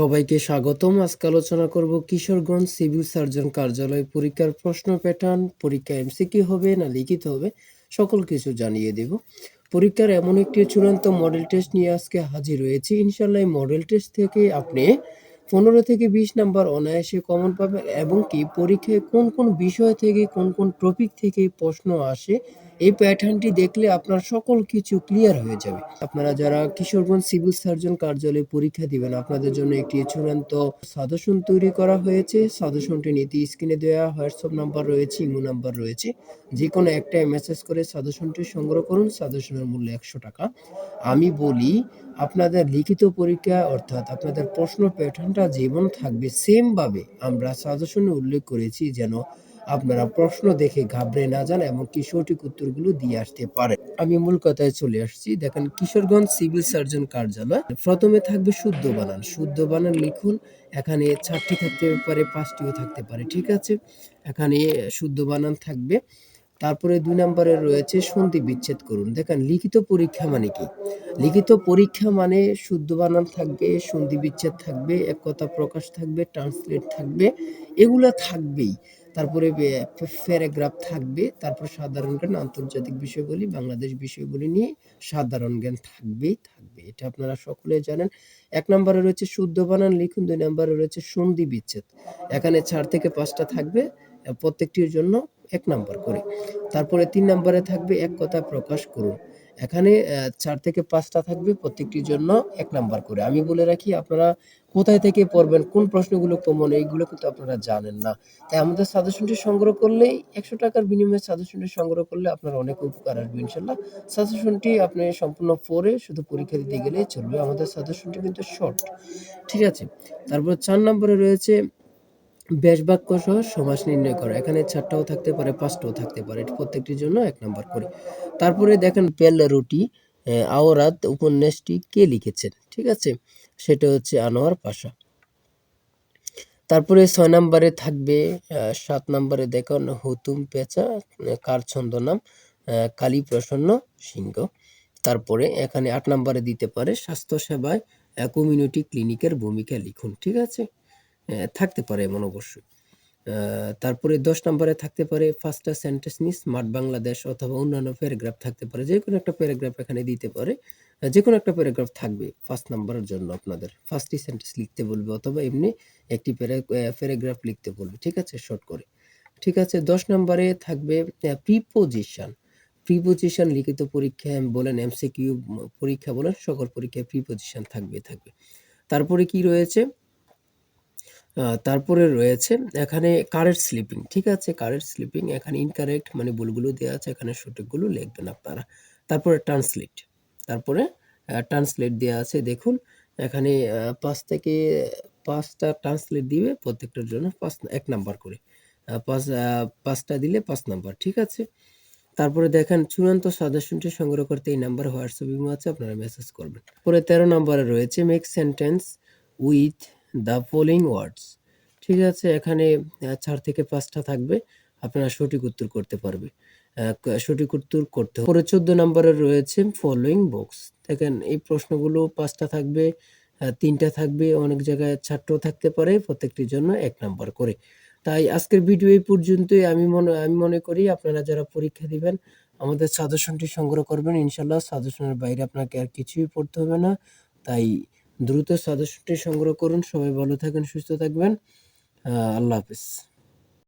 সবাইকে স্বাগতম। আজকে আলোচনা করব কিশোরগঞ্জ সিভিল সার্জন কার্যালয় পরীক্ষার প্রশ্ন প্যাটার্ন, পরীক্ষা এমসিকিউ হবে না লিখিত হবে, সকল কিছু জানিয়ে দেব। পরীক্ষার এমন একটি চূড়ান্ত মডেল টেস্ট নিয়ে আজকে হাজির হয়েছি ইনশাল্লাহ মডেল টেস্ট থেকে আপনি পনেরো থেকে বিশ নাম্বার অনায়াসে কমন পাবেন এবং কি পরীক্ষায় কোন কোন বিষয় থেকে, কোন কোন টপিক থেকে প্রশ্ন আসে এই প্যাটার্নটি দেখলে আপনার সকল কিছু ক্লিয়ার হয়ে যাবে। আপনারা যারা কিশোরগঞ্জ সিভিল সার্জন কার্যালয়ে পরীক্ষা দিবেন, আপনাদের জন্য একটি চূড়ান্ত সাজেশন তৈরি করা হয়েছে। সাজেশনটি নীতি স্ক্রিনে দেওয়া হোয়াটসঅ্যাপ নাম্বার রয়েছে ইমো নাম্বার রয়েছে। যে কোনো একটাই মেসেজ করে সাজেশনটি সংগ্রহ করুন, সাজেশনের মূল্য একশো টাকা। আমি বলি, আপনাদের লিখিত পরীক্ষা অর্থাৎ আপনাদের প্রশ্ন প্যাটার্নটা যেমন থাকবে সেমভাবে আমরা সাজেশনে উল্লেখ করেছি যেন আপনারা প্রশ্ন দেখে ঘাবড়ে না যান এমনকি সঠিক উত্তরগুলো দিয়ে আসতে পারে আমি মূল কথায় চলে আসছি। দেখেন, কিশোরগঞ্জ সিভিল সার্জন কার্যালয়। প্রথমে থাকবে শুদ্ধ বানান। শুদ্ধ বানান লিখুন। এখানে চারটি থাকতে পারে, পাঁচটিও থাকতে পারে, ঠিক আছে? এখানে শুদ্ধ বানান থাকবে। তারপরে দুই নম্বরে রয়েছে সন্ধি বিচ্ছেদ করুন। দেখেন, লিখিত পরীক্ষা মানে কি? লিখিত পরীক্ষা মানে শুদ্ধ বানান থাকবে, সন্ধি বিচ্ছেদ থাকবে, এক কথা প্রকাশ থাকবে, ট্রান্সলেট থাকবে, এগুলা থাকবেই। তারপরে প্যারাগ্রাফ থাকবে, তারপর সাধারণ জ্ঞান, আন্তর্জাতিক বিষয়গুলি বাংলাদেশ বিষয়গুলি নিয়ে সাধারণ জ্ঞান থাকবেই, থাকবে। এটা আপনারা সকলে জানেন। এক নম্বরে রয়েছে শুদ্ধ বানান, লিখুন। দুই নম্বরে রয়েছে সন্ধি বিচ্ছেদ। এখানে চার থেকে পাঁচটা থাকবে। প্রত্যেকটির জন্য এক নাম্বার করে। তারপরে তিন নম্বরে থাকবে এক কথা প্রকাশ করুন। এখানে চার থেকে পাঁচটা থাকবে, প্রত্যেকটির জন্য এক নাম্বার করে। আমি বলে রাখি, আপনারা কোথায় থেকে পড়বেন, কোন প্রশ্নগুলো কমন, এইগুলো কিন্তু আপনারা জানেন না। তাই আমাদের সাজেশনটি সংগ্রহ করলেই, একশো টাকার বিনিময়ে সাজেশনটি সংগ্রহ করলে আপনার অনেক উপকার আসবে ইনশাল্লাহ সাজেশনটি আপনি সম্পূর্ণ পড়ে শুধু পরীক্ষা দিতে গেলেই চলবে। আমাদের সাজেশনটি কিন্তু শর্ট, ঠিক আছে? তারপর চার নম্বরে রয়েছে বেশ বাক্য সহ সমাস নির্ণয় করা। এখানে চারটাও থাকতে পারে, পাঁচটাও থাকতে পারে। প্রত্যেকটির জন্য এক নম্বর করে। তারপরে দেখেন পেল রুটি আওরাত উপন্যাসটি কে লিখেছেন? ঠিক আছে? সেটা হচ্ছে আনোয়ার পাশা। তারপরে ছয় নম্বরে থাকবে সাত নম্বরে দেখুন হুতুম পেঁচা কার ছন্দ নাম কালী প্রসন্ন সিংহ। তারপরে এখানে আট নম্বরে দিতে পারে স্বাস্থ্য সেবায় কমিউনিটি ক্লিনিকের ভূমিকা লিখুন। ঠিক আছে? থাকতে পারে এমন অবশ্যই। তারপরে দশ নম্বরে থাকতে পারে ফার্স্টটা সেন্টেন্স নিয়ে স্মার্ট বাংলাদেশ অথবা অন্যান্য প্যারাগ্রাফ থাকতে পারে। যে কোনো একটা প্যারাগ্রাফ এখানে দিতে পারে। যে কোনো একটা প্যারাগ্রাফ থাকবে ফার্স্ট নাম্বারের জন্য আপনাদের। ফার্স্টই সেন্টেন্স লিখতে বলবে অথবা এমনি একটি প্যারাগ্রাফ লিখতে বলবে। ঠিক আছে, শর্ট করে। ঠিক আছে, দশ নম্বরে থাকবে প্রিপোজিশন। প্রিপোজিশন লিখিত পরীক্ষায় বলেন এমসিকিউ পরীক্ষা বলেন, সকল পরীক্ষায় প্রিপোজিশন থাকবে থাকবে। তারপরে কি রয়েছে? তারপরে রয়েছে এখানে কারেক্ট স্লিপিং ঠিক আছে? কারেক্ট স্লিপিং এখানে ইনকারেক্ট মানে ভুলগুলো দেওয়া আছে, এখানে সঠিকগুলো লিখবেন আপনারা। তারপরে ট্রান্সলেট তারপরে ট্রান্সলেট দেওয়া আছে, দেখুন, এখানে পাঁচ থেকে, পাঁচটা ট্রান্সলেট দিবে প্রত্যেকটার জন্য পাঁচ, এক নাম্বার করে। পাঁচ পাঁচটা দিলে পাঁচ নাম্বার ঠিক আছে? তারপরে দেখেন, চূড়ান্ত সাজেশনটি সংগ্রহ করতে এই নাম্বার হোয়াটসঅ্যাপ আছে, আপনারা মেসেজ করবেন। পরে তেরো নম্বরে রয়েছে make sentence with the following words ঠিক আছে, এখানে চার থেকে পাঁচটা থাকবে, আপনারা সঠিক উত্তর করতে পারবে। সঠিক উত্তর করতে হবে। পরে চোদ্দ নম্বরে রয়েছে ফলোয়িং বক্স দেখেন, এই প্রশ্নগুলো পাঁচটা থাকবে তিনটা থাকবে, অনেক জায়গায় চারটাও থাকতে পারে, প্রত্যেকটির জন্য এক নাম্বার করে। তাই আজকের ভিডিও এই পর্যন্তই। আমি মনে আমি মনে করি আপনারা যারা পরীক্ষা দিবেন, আমাদের সাজেশনটি সংগ্রহ করবেন। ইনশাল্লাহ সাজেশনের বাইরে আপনাকে আর কিছুই পড়তে হবে না। তাই দ্রুত সাজেশনটি সংগ্রহ করুন। সবাই ভালো থাকেন সুস্থ থাকবেন। আল্লাহ হাফিজ।